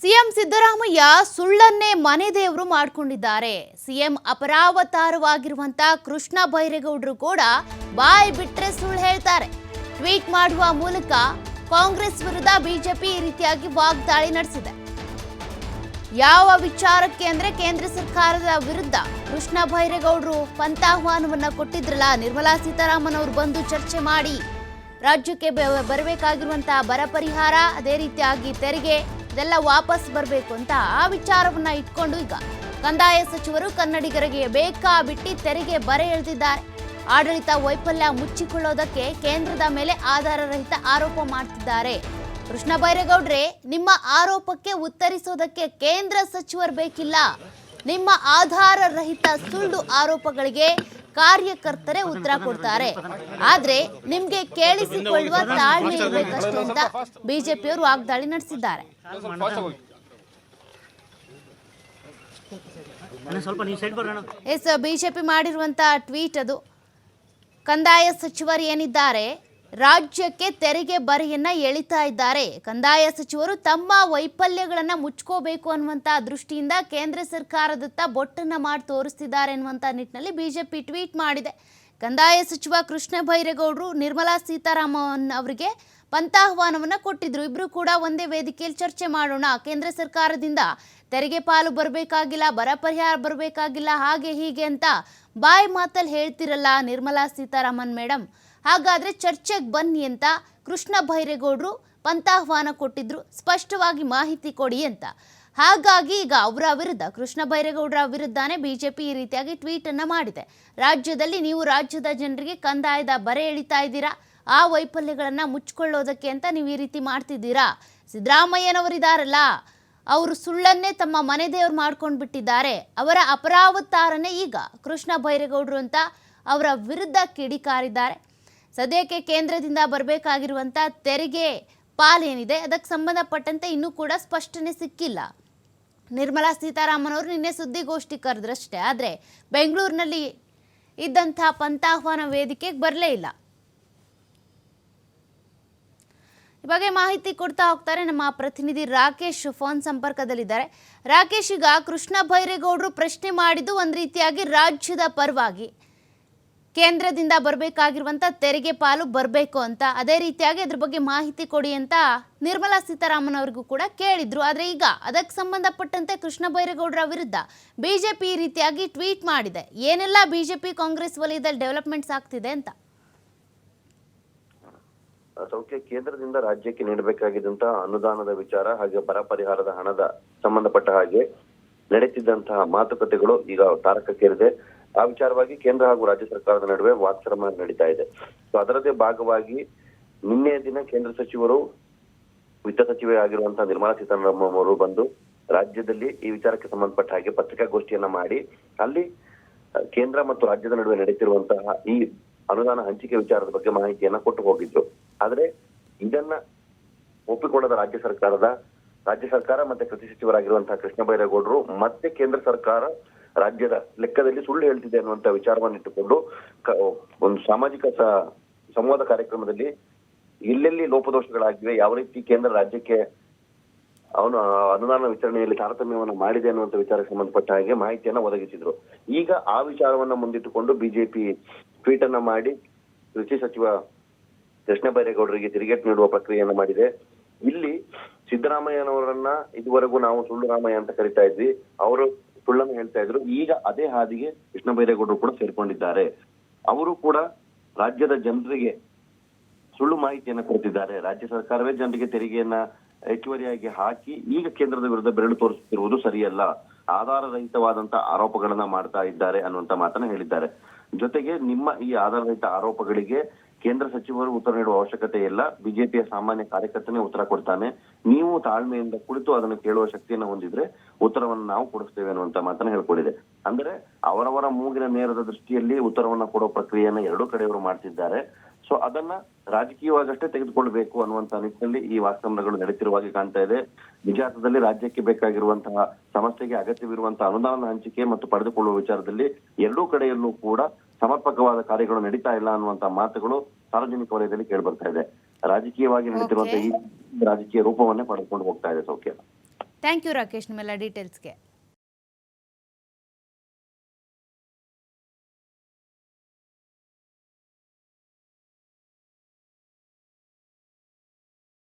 CM Siddaramaiah ಸುಳ್ಳನ್ನೇ ಮನೆ ದೇವರು ಮಾಡಿಕೊಂಡಿದ್ದಾರೆ. ಸಿಎಂ ಅಪರಾವತಾರವಾಗಿರುವಂತ ಕೃಷ್ಣ ಬೈರೇಗೌಡರು ಕೂಡ ಬಾಯಿ ಬಿಟ್ರೆ ಸುಳ್ಳು ಹೇಳ್ತಾರೆ. ಟ್ವೀಟ್ ಮಾಡುವ ಮೂಲಕ ಕಾಂಗ್ರೆಸ್ ವಿರುದ್ಧ ಬಿಜೆಪಿ ಈ ರೀತಿಯಾಗಿ ವಾಗ್ದಾಳಿ ನಡೆಸಿದೆ. ಯಾವ ವಿಚಾರಕ್ಕೆ ಅಂದ್ರೆ ಕೇಂದ್ರ ಸರ್ಕಾರದ ವಿರುದ್ಧ ಕೃಷ್ಣ ಬೈರೇಗೌಡರು ಪಂಥಾಹ್ವಾನವನ್ನ ಕೊಟ್ಟಿದ್ರಲ್ಲ, ನಿರ್ಮಲಾ ಸೀತಾರಾಮನ್ ಅವರು ಬಂದು ಚರ್ಚೆ ಮಾಡಿ. ರಾಜ್ಯಕ್ಕೆ ಬರಬೇಕಾಗಿರುವಂತಹ ಬರ ಪರಿಹಾರ, ಅದೇ ರೀತಿಯಾಗಿ ತೆರಿಗೆ ಇದೆಲ್ಲ ವಾಪಸ್ ಬರಬೇಕು ಅಂತ ಆ ವಿಚಾರವನ್ನ ಇಟ್ಕೊಂಡು ಈಗ ಕಂದಾಯ ಸಚಿವರು ಕನ್ನಡಿಗರಿಗೆ ಬೇಕಾ ಬಿಟ್ಟಿ ತೆರಿಗೆ ಬರೆ ಎಳೆದಿದ್ದಾರೆ. ಆಡಳಿತ ವೈಫಲ್ಯ ಮುಚ್ಚಿಕೊಳ್ಳೋದಕ್ಕೆ ಕೇಂದ್ರದ ಮೇಲೆ ಆಧಾರರಹಿತ ಆರೋಪ ಮಾಡ್ತಿದ್ದಾರೆ. ಕೃಷ್ಣ ಬೈರೇಗೌಡ್ರೆ ನಿಮ್ಮ ಆರೋಪಕ್ಕೆ ಉತ್ತರಿಸೋದಕ್ಕೆ ಕೇಂದ್ರ ಸಚಿವರು ಬೇಕಿಲ್ಲ. ನಿಮ್ಮ ಆಧಾರರಹಿತ ಸುಳ್ಳು ಆರೋಪಗಳಿಗೆ ಕಾರ್ಯಕರ್ತರೇ ಉತ್ತರ ಕೊಡ್ತಾರೆ. ಆದ್ರೆ ನಿಮ್ಗೆ ಕೇಳಿಸಿಕೊಳ್ಳುವ ತಾಳ್ಮೆ ಇರಬೇಕಷ್ಟು ಅಂತ ಬಿಜೆಪಿಯವರು ವಾಗ್ದಾಳಿ ನಡೆಸಿದ್ದಾರೆ. ಎಸ್ ಬಿಜೆಪಿ ಮಾಡಿರುವಂತಹ ಟ್ವೀಟ್ ಅದು. ಕಂದಾಯ ಸಚಿವರು ಏನಿದ್ದಾರೆ? ರಾಜ್ಯಕ್ಕೆ ತೆರಿಗೆ ಬರೆಯನ್ನ ಎಳಿತಾ ಇದ್ದಾರೆ. ಕಂದಾಯ ಸಚಿವರು ತಮ್ಮ ವೈಫಲ್ಯಗಳನ್ನ ಮುಚ್ಕೋಬೇಕು ಅನ್ನುವಂತ ದೃಷ್ಟಿಯಿಂದ ಕೇಂದ್ರ ಸರ್ಕಾರದತ್ತ ಬೊಟ್ಟನ್ನ ಮಾಡಿ ತೋರಿಸ್ತಿದ್ದಾರೆ ಅನ್ನುವಂತ ನಿಟ್ಟಿನಲ್ಲಿ ಬಿಜೆಪಿ ಟ್ವೀಟ್ ಮಾಡಿದೆ. ಕಂದಾಯ ಸಚಿವ ಕೃಷ್ಣ ಬೈರೇಗೌಡರು ನಿರ್ಮಲಾ ಸೀತಾರಾಮನ್ ಅವರಿಗೆ ಪಂತಾಹ್ವಾನವನ್ನ ಕೊಟ್ಟಿದ್ರು. ಇಬ್ರು ಕೂಡ ಒಂದೇ ವೇದಿಕೆಯಲ್ಲಿ ಚರ್ಚೆ ಮಾಡೋಣ. ಕೇಂದ್ರ ಸರ್ಕಾರದಿಂದ ತೆರಿಗೆ ಪಾಲು ಬರಬೇಕಾಗಿಲ್ಲ, ಬರ ಪರಿಹಾರ ಬರಬೇಕಾಗಿಲ್ಲ, ಹಾಗೆ ಹೀಗೆ ಅಂತ ಬಾಯಿ ಮಾತಲ್ಲಿ ಹೇಳ್ತಿರಲ್ಲ ನಿರ್ಮಲಾ ಸೀತಾರಾಮನ್ ಮೇಡಮ್ ಹಾಗಾದ್ರೆ ಚರ್ಚೆಗೆ ಬನ್ನಿ ಅಂತ ಕೃಷ್ಣ ಬೈರೇಗೌಡರು ಪಂಥಾಹ್ವಾನ ಕೊಟ್ಟಿದ್ರು. ಸ್ಪಷ್ಟವಾಗಿ ಮಾಹಿತಿ ಕೊಡಿ ಅಂತ. ಹಾಗಾಗಿ ಈಗ ಅವರ ವಿರುದ್ಧ, ಕೃಷ್ಣ ಬೈರೇಗೌಡರ ವಿರುದ್ಧನೇ ಬಿಜೆಪಿ ಈ ರೀತಿಯಾಗಿ ಟ್ವೀಟನ್ನು ಮಾಡಿದೆ. ರಾಜ್ಯದಲ್ಲಿ ನೀವು ರಾಜ್ಯದ ಜನರಿಗೆ ಕಂದಾಯದ ಬರೆ ಎಳಿತಾ ಇದ್ದೀರಾ? ಆ ವೈಫಲ್ಯಗಳನ್ನು ಮುಚ್ಕೊಳ್ಳೋದಕ್ಕೆ ಅಂತ ನೀವು ಈ ರೀತಿ ಮಾಡ್ತಿದ್ದೀರಾ? ಸಿದ್ದರಾಮಯ್ಯನವರಿದಾರಲ್ಲ ಅವರು ಸುಳ್ಳನ್ನೇ ತಮ್ಮ ಮನೆ ದೇವರು ಮಾಡ್ಕೊಂಡು ಬಿಟ್ಟಿದ್ದಾರೆ ಅವರ ಅಪರಾವತಾರನೇ ಈಗ ಕೃಷ್ಣ ಬೈರೇಗೌಡರು ಅಂತ ಅವರ ವಿರುದ್ಧ ಕಿಡಿಕಾರಿದ್ದಾರೆ. ಸದ್ಯಕ್ಕೆ ಕೇಂದ್ರದಿಂದ ಬರಬೇಕಾಗಿರುವಂಥ ತೆರಿಗೆ ಪಾಲೇನಿದೆ. ಅದಕ್ಕೆ ಸಂಬಂಧಪಟ್ಟಂತೆ ಇನ್ನೂ ಕೂಡ ಸ್ಪಷ್ಟನೆ ಸಿಕ್ಕಿಲ್ಲ. ನಿರ್ಮಲಾ ಸೀತಾರಾಮನ್ ಅವರು ನಿನ್ನೆ ಸುದ್ದಿಗೋಷ್ಠಿ ಕರೆದ್ರಷ್ಟೇ ಆದರೆ ಬೆಂಗಳೂರಿನಲ್ಲಿ ಇದ್ದಂಥ ಪಂಥಾಹ್ವಾನ ವೇದಿಕೆಗೆ ಬರಲೇ ಇಲ್ಲ. ಈ ಬಗ್ಗೆ ಮಾಹಿತಿ ಕೊಡ್ತಾ ಹೋಗ್ತಾರೆ ನಮ್ಮ ಪ್ರತಿನಿಧಿ ರಾಕೇಶ್. ಫೋನ್ ಸಂಪರ್ಕದಲ್ಲಿದ್ದಾರೆ. ರಾಕೇಶ್, ಈಗ ಕೃಷ್ಣ ಬೈರೇಗೌಡರು ಪ್ರಶ್ನೆ ಮಾಡಿದ್ದು ಒಂದು ರೀತಿಯಾಗಿ ರಾಜ್ಯದ ಪರವಾಗಿ. ಕೇಂದ್ರದಿಂದ ಬರಬೇಕಾಗಿರುವಂಥ ತೆರಿಗೆ ಪಾಲು ಬರಬೇಕು ಅಂತ. ಅದೇ ರೀತಿಯಾಗಿ ಅದ್ರ ಬಗ್ಗೆ ಮಾಹಿತಿ ಕೊಡಿ ಅಂತ ನಿರ್ಮಲಾ ಸೀತಾರಾಮನ್ ಅವರಿಗೂ ಕೂಡ ಕೇಳಿದ್ರು. ಆದರೆ ಈಗ ಅದಕ್ಕೆ ಸಂಬಂಧಪಟ್ಟಂತೆ ಕೃಷ್ಣ ಬೈರೇಗೌಡರ ವಿರುದ್ಧ ಬಿಜೆಪಿ ಈ ರೀತಿಯಾಗಿ ಟ್ವೀಟ್ ಮಾಡಿದೆ. ಏನೆಲ್ಲ ಬಿಜೆಪಿ ಕಾಂಗ್ರೆಸ್ ವಲಯದಲ್ಲಿ ಡೆವಲಪ್ಮೆಂಟ್ಸ್ ಆಗ್ತಿದೆ ಅಂತ? ಸೌಖ್ಯ ಕೇಂದ್ರದಿಂದ ರಾಜ್ಯಕ್ಕೆ ನೀಡಬೇಕಾಗಿದ್ದಂತಹ ಅನುದಾನದ ವಿಚಾರ ಹಾಗೆ ಬರ ಪರಿಹಾರದ ಹಣದ ಸಂಬಂಧಪಟ್ಟ ಹಾಗೆ ನಡೆಸಿದಂತಹ ಮಾತುಕತೆಗಳು ಈಗ ತಾರಕಕ್ಕೇರಿದೆ. ಆ ವಿಚಾರವಾಗಿ ಕೇಂದ್ರ ಹಾಗೂ ರಾಜ್ಯ ಸರ್ಕಾರದ ನಡುವೆ ವಾಕ್ಸರಮ ನಡೀತಾ ಇದೆ. ಸೊ ಅದರದೇ ಭಾಗವಾಗಿ ನಿನ್ನೆ ದಿನ ಕೇಂದ್ರ ಸಚಿವರು, ವಿತ್ತ ಸಚಿವೆ ಆಗಿರುವಂತಹ ನಿರ್ಮಲಾ ಸೀತಾರಾಮನ್ ಅವರು ಬಂದು ರಾಜ್ಯದಲ್ಲಿ ಈ ವಿಚಾರಕ್ಕೆ ಸಂಬಂಧಪಟ್ಟ ಹಾಗೆ ಪತ್ರಿಕಾಗೋಷ್ಠಿಯನ್ನ ಮಾಡಿ, ಅಲ್ಲಿ ಕೇಂದ್ರ ಮತ್ತು ರಾಜ್ಯದ ನಡುವೆ ನಡೆಯುತ್ತಿರುವಂತಹ ಈ ಅನುದಾನ ಹಂಚಿಕೆ ವಿಚಾರದ ಬಗ್ಗೆ ಮಾಹಿತಿಯನ್ನ ಕೊಟ್ಟು ಹೋಗಿದ್ರು. ಆದ್ರೆ, ಇದನ್ನ ಒಪ್ಪಿಕೊಳ್ಳದ ರಾಜ್ಯ ಸರ್ಕಾರದ, ರಾಜ್ಯ ಸರ್ಕಾರ ಮತ್ತೆ ಕೃಷಿ ಸಚಿವರಾಗಿರುವಂತಹ ಕೃಷ್ಣ ಬೈರೇಗೌಡರು ಮತ್ತೆ ಕೇಂದ್ರ ಸರ್ಕಾರ ರಾಜ್ಯದ ಲೆಕ್ಕದಲ್ಲಿ ಸುಳ್ಳು ಹೇಳ್ತಿದೆ ಅನ್ನುವಂತ ವಿಚಾರವನ್ನು ಇಟ್ಟುಕೊಂಡು ಒಂದು ಸಾಮಾಜಿಕ ಸಂವಾದ ಕಾರ್ಯಕ್ರಮದಲ್ಲಿ ಎಲ್ಲೆಲ್ಲಿ ಲೋಪದೋಷಗಳಾಗಿವೆ, ಯಾವ ರೀತಿ ಕೇಂದ್ರ ರಾಜ್ಯಕ್ಕೆ ಅವನು ಅನುದಾನ ವಿತರಣೆಯಲ್ಲಿ ತಾರತಮ್ಯವನ್ನು ಮಾಡಿದೆ ಅನ್ನುವಂತ ವಿಚಾರಕ್ಕೆ ಸಂಬಂಧಪಟ್ಟ ಹಾಗೆ ಮಾಹಿತಿಯನ್ನ ಒದಗಿಸಿದ್ರು. ಈಗ ಆ ವಿಚಾರವನ್ನ ಮುಂದಿಟ್ಟುಕೊಂಡು ಬಿಜೆಪಿ ಟ್ವೀಟ್ ಅನ್ನ ಮಾಡಿ ಕೃಷಿ ಸಚಿವ ಕೃಷ್ಣ ಬೈರೇಗೌಡರಿಗೆ ತಿರುಗೇಟು ನೀಡುವ ಪ್ರಕ್ರಿಯೆಯನ್ನು ಮಾಡಿದೆ. ಇಲ್ಲಿ ಸಿದ್ದರಾಮಯ್ಯನವರನ್ನ ಇದುವರೆಗೂ ನಾವು ಸುಳ್ಳು ರಾಮಯ್ಯ ಅಂತ ಕರಿತಾ ಇದ್ವಿ. ಅವರು ಸುಳ್ಳನ್ನು ಹೇಳ್ತಾ ಇದ್ರು. ಈಗ ಅದೇ ಹಾದಿಗೆ ಕೃಷ್ಣ ಬೈರೇಗೌಡರು ಕೂಡ ಸೇರ್ಕೊಂಡಿದ್ದಾರೆ. ಅವರು ಕೂಡ ರಾಜ್ಯದ ಜನರಿಗೆ ಸುಳ್ಳು ಮಾಹಿತಿಯನ್ನು ಕೊಡ್ತಿದ್ದಾರೆ. ರಾಜ್ಯ ಸರ್ಕಾರವೇ ಜನರಿಗೆ ತೆರಿಗೆಯನ್ನ ಹೆಚ್ಚುವರಿಯಾಗಿ ಹಾಕಿ ಈಗ ಕೇಂದ್ರದ ವಿರುದ್ಧ ಬೆರಳು ತೋರಿಸುತ್ತಿರುವುದು ಸರಿಯಲ್ಲ. ಆಧಾರರಹಿತವಾದಂತ ಆರೋಪಗಳನ್ನ ಮಾಡ್ತಾ ಇದ್ದಾರೆ ಅನ್ನುವಂತ ಮಾತನ್ನ ಹೇಳಿದ್ದಾರೆ. ಜೊತೆಗೆ ನಿಮ್ಮ ಈ ಆಧಾರರಹಿತ ಆರೋಪಗಳಿಗೆ ಕೇಂದ್ರ ಸಚಿವರು ಉತ್ತರ ನೀಡುವ ಅವಶ್ಯಕತೆ ಇಲ್ಲ. ಬಿಜೆಪಿಯ ಸಾಮಾನ್ಯ ಕಾರ್ಯಕರ್ತನೇ ಉತ್ತರ ಕೊಡ್ತಾನೆ. ನೀವು ತಾಳ್ಮೆಯಿಂದ ಕುಳಿತು ಅದನ್ನು ಕೇಳುವ ಶಕ್ತಿಯನ್ನು ಹೊಂದಿದ್ರೆ ಉತ್ತರವನ್ನು ನಾವು ಕೊಡಿಸ್ತೇವೆ ಅನ್ನುವಂತ ಮಾತನ್ನ ಹೇಳ್ಕೊಂಡಿದೆ. ಅಂದ್ರೆ ಅವರವರ ಮೂಗಿನ ನೇರದ ದೃಷ್ಟಿಯಲ್ಲಿ ಉತ್ತರವನ್ನ ಕೊಡೋ ಪ್ರಕ್ರಿಯೆಯನ್ನ ಎರಡೂ ಕಡೆಯವರು ಮಾಡ್ತಿದ್ದಾರೆ. ಸೊ ಅದನ್ನ ರಾಜಕೀಯವಾಗಷ್ಟೇ ತೆಗೆದುಕೊಳ್ಬೇಕು ಅನ್ನುವಂತ ನಿಟ್ಟಿನಲ್ಲಿ ಈ ವಾಸ್ತವಗಳು ಹಾಗೆ ಕಾಣ್ತಾ ಇದೆ. ನಿಜಾರ್ಥದಲ್ಲಿ ರಾಜ್ಯಕ್ಕೆ ಬೇಕಾಗಿರುವಂತಹ ಸಮಸ್ಯೆಗೆ ಅಗತ್ಯವಿರುವಂತಹ ಅನುದಾನ ಹಂಚಿಕೆ ಮತ್ತು ಪಡೆದುಕೊಳ್ಳುವ ವಿಚಾರದಲ್ಲಿ ಎರಡೂ ಕಡೆಯಲ್ಲೂ ಕೂಡ ಸಮರ್ಪಕವಾದ ಕಾರ್ಯಗಳು ನಡೀತಾ ಇಲ್ಲ ಅನ್ನುವಂತಹ ಮಾತುಗಳು ಸಾರ್ವಜನಿಕ ವಲಯದಲ್ಲಿ ಕೇಳಿ ಬರ್ತಾ ಇದೆ. ರಾಜಕೀಯವಾಗಿ ನಡೀತಿರುವಂತಹ ಈ ರಾಜಕೀಯ ರೂಪವನ್ನೇ ಪಡೆದುಕೊಂಡು ಹೋಗ್ತಾ ಇದೆ ಸೌಖ್ಯ. ಥ್ಯಾಂಕ್ ಯು ರಾಕೇಶ್ ನಿಮ್ಮೆಲ್ಲ ಡೀಟೇಲ್ಸ್ಗೆ